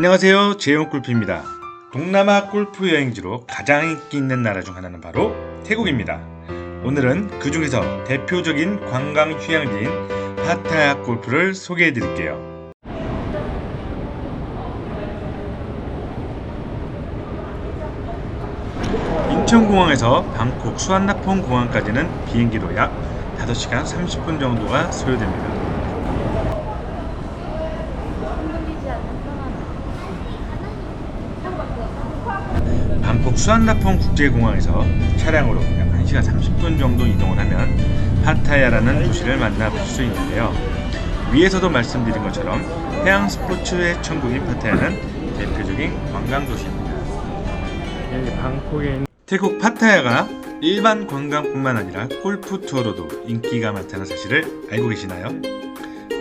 안녕하세요. 재용 골프입니다. 동남아 골프 여행지로 가장 인기 있는 나라 중 하나는 바로 태국입니다. 오늘은 그 중에서 대표적인 관광 휴양지인 파타야 골프를 소개해 드릴게요. 인천공항에서 방콕 수완나폰 공항까지는 비행기로 약 5시간 30분 정도가 소요됩니다. 방콕 수완나폰 국제공항에서 차량으로 약 1시간 30분 정도 이동을 하면 파타야라는 도시를 만나볼 수 있는데요. 위에서도 말씀드린 것처럼 해양 스포츠의 천국인 파타야는 대표적인 관광 도시입니다. 여기 방콕에 있는 태국 파타야가 일반 관광뿐만 아니라 골프 투어로도 인기가 많다는 사실을 알고 계시나요?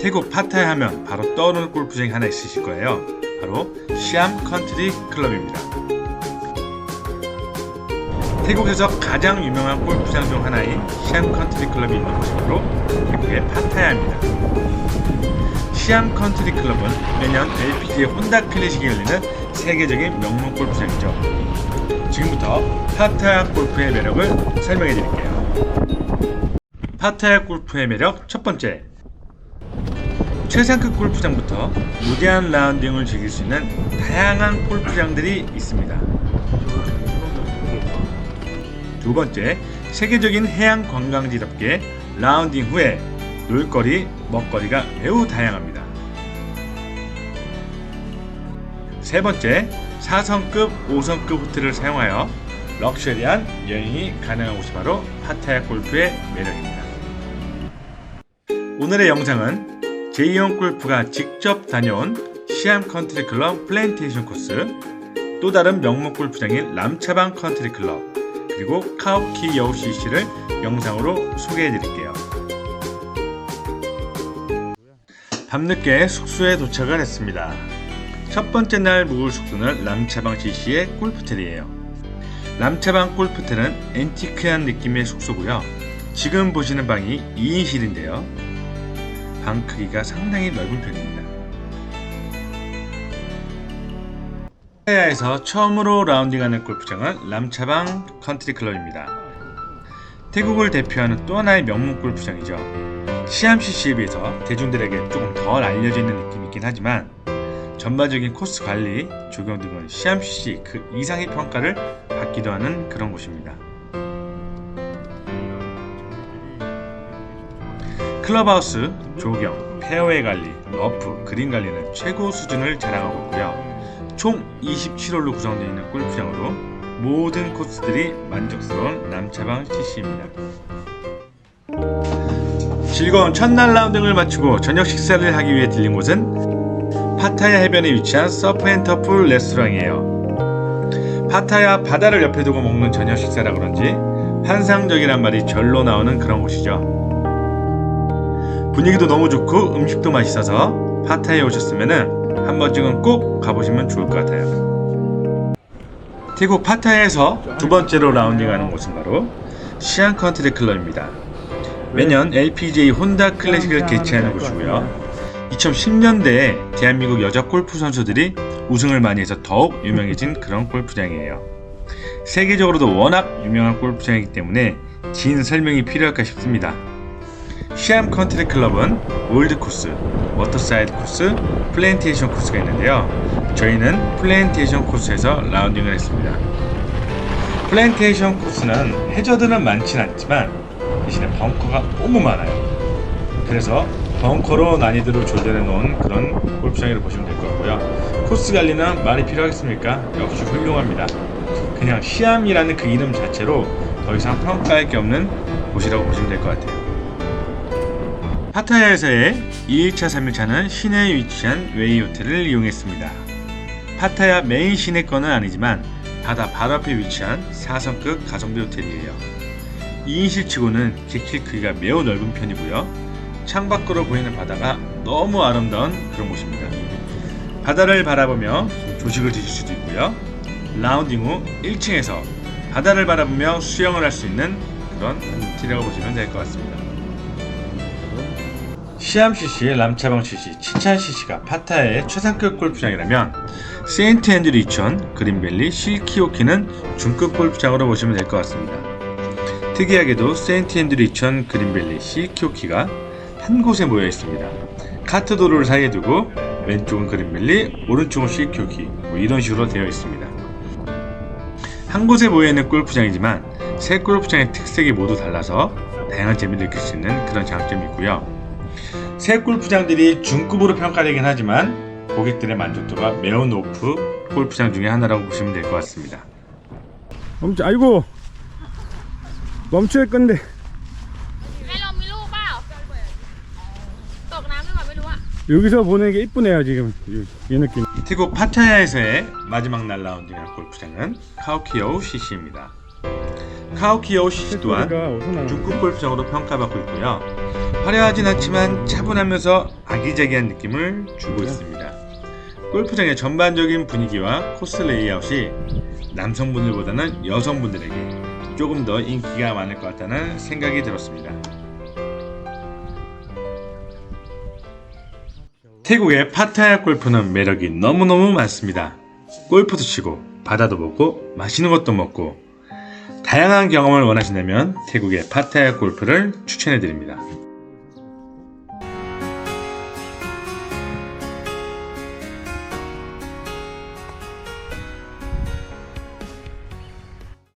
태국 파타야 하면 바로 떠오르는 골프장이 하나 있으실 거예요. 바로 시암 컨트리 클럽입니다. 태국에서 가장 유명한 골프장 중 하나인 시암 컨트리 클럽이 있는 곳이 바로 태국의 파타야입니다. 시암 컨트리 클럽은 매년 LPGA 혼다 클래식이 열리는 세계적인 명문 골프장이죠. 지금부터 파타야 골프의 매력을 설명해 드릴게요. 파타야 골프의 매력 첫 번째. 최상급 골프장부터 무제한 라운딩을 즐길 수 있는 다양한 골프장들이 있습니다. 두 번째, 세계적인 해양 관광지답게 라운딩 후에 놀거리, 먹거리가 매우 다양합니다. 세 번째, 4성급, 5성급 호텔을 사용하여 럭셔리한 여행이 가능한 곳이 바로 파타야 골프의 매력입니다. 오늘의 영상은 제이용 골프가 직접 다녀온 시암 컨트리 클럽 플랜테이션 코스, 또 다른 명문 골프장인 람차방 컨트리 클럽, 그리고 카오키 여우 CC를 영상으로 소개해 드릴게요. 밤늦게 숙소에 도착을 했습니다. 첫 번째 날 묵을 숙소는 람차방 CC의 골프텔이에요. 람차방 골프텔은 앤티크한 느낌의 숙소고요. 지금 보시는 방이 2인실인데요. 방 크기가 상당히 넓은 편입니다. 파타야에서 처음으로 라운딩하는 골프장은 람차방 컨트리 클럽입니다. 태국을 대표하는 또 하나의 명문 골프장이죠. 시암 CC에 비해서 대중들에게 조금 덜 알려져 있는 느낌이 있긴 하지만 전반적인 코스 관리, 조경 등은 시암 CC 그 이상의 평가를 받기도 하는 그런 곳입니다. 클럽하우스, 조경, 페어웨이 관리, 러프, 그린 관리는 최고 수준을 자랑하고 있고요. 총 27홀로 구성되어 있는 골프장으로 모든 코스들이 만족스러운 남차방 CC입니다. 즐거운 첫날 라운딩을 마치고 저녁 식사를 하기 위해 들린 곳은 파타야 해변에 위치한 서프앤터프 레스토랑이에요. 파타야 바다를 옆에 두고 먹는 저녁 식사라 그런지 환상적이란 말이 절로 나오는 그런 곳이죠. 분위기도 너무 좋고 음식도 맛있어서 파타야에 오셨으면은 한 번쯤은 꼭 가보시면 좋을 것 같아요. 태국 파타야에서 두 번째로 라운딩하는 곳은 바로 시안 컨트리 클럽입니다. 매년 LPGA 혼다 클래식을 개최하는 곳이고요. 2010년대에 대한민국 여자 골프 선수들이 우승을 많이 해서 더욱 유명해진 그런 골프장이에요. 세계적으로도 워낙 유명한 골프장이기 때문에 긴 설명이 필요할까 싶습니다. 시암 컨트리 클럽은 올드 코스, 워터사이드 코스, 플랜테이션 코스가 있는데요. 저희는 플랜테이션 코스에서 라운딩을 했습니다. 플랜테이션 코스는 해저드는 많진 않지만 대신에 벙커가 너무 많아요. 그래서 벙커로 난이도를 조절해 놓은 그런 골프장이라고 보시면 될 것 같고요. 코스 관리는 말이 필요하겠습니까? 역시 훌륭합니다. 그냥 시암이라는 그 이름 자체로 더 이상 평가할 게 없는 곳이라고 보시면 될 것 같아요. 파타야에서의 2일차, 3일차는 시내에 위치한 웨이 호텔을 이용했습니다. 파타야 메인 시내권은 아니지만 바다 바로 앞에 위치한 4성급 가성비 호텔이에요. 2인실 치고는 객실 크기가 매우 넓은 편이고요. 창밖으로 보이는 바다가 너무 아름다운 그런 곳입니다. 바다를 바라보며 조식을 드실 수도 있고요. 라운딩 후 1층에서 바다를 바라보며 수영을 할 수 있는 그런 호텔이라고 보시면 될 것 같습니다. 시암 CC, 람차방 CC, 치찬 CC가 파타야의 최상급 골프장이라면 세인트 앤드류 이천, 그린밸리, 실키오키는 중급 골프장으로 보시면 될 것 같습니다. 특이하게도 세인트 앤드류 이천, 그린밸리, 실키오키가 한 곳에 모여 있습니다. 카트 도로를 사이에 두고 왼쪽은 그린밸리, 오른쪽은 실키오키 뭐 이런 식으로 되어 있습니다. 한 곳에 모여 있는 골프장이지만 세 골프장의 특색이 모두 달라서 다양한 재미를 느낄 수 있는 그런 장점이 있고요. 새 골프장들이 중급으로 평가되긴 하지만 고객들의 만족도가 매우 높은 골프장 중에 하나라고 보시면 될 것 같습니다. 멈춰 아이고 멈춰야 할 건데 ให้ลงมีลูกเปล่า ตกน้ำหรือเปล่าไม่รู้อะ 여기서 보는 게 이쁘네요 지금 이, 이 느낌 태국 파타야에서의 마지막 날 라운딩할 골프장은 카오키여우 CC입니다. 카오키여우 CC 또한 중급 골프장으로 평가받고 있고요. 화려하진 않지만 차분하면서 아기자기한 느낌을 주고 있습니다. 골프장의 전반적인 분위기와 코스 레이아웃이 남성분들보다는 여성분들에게 조금 더 인기가 많을 것 같다는 생각이 들었습니다. 태국의 파타야 골프는 매력이 너무너무 많습니다. 골프도 치고 바다도 보고 맛있는 것도 먹고 다양한 경험을 원하신다면 태국의 파타야 골프를 추천해 드립니다.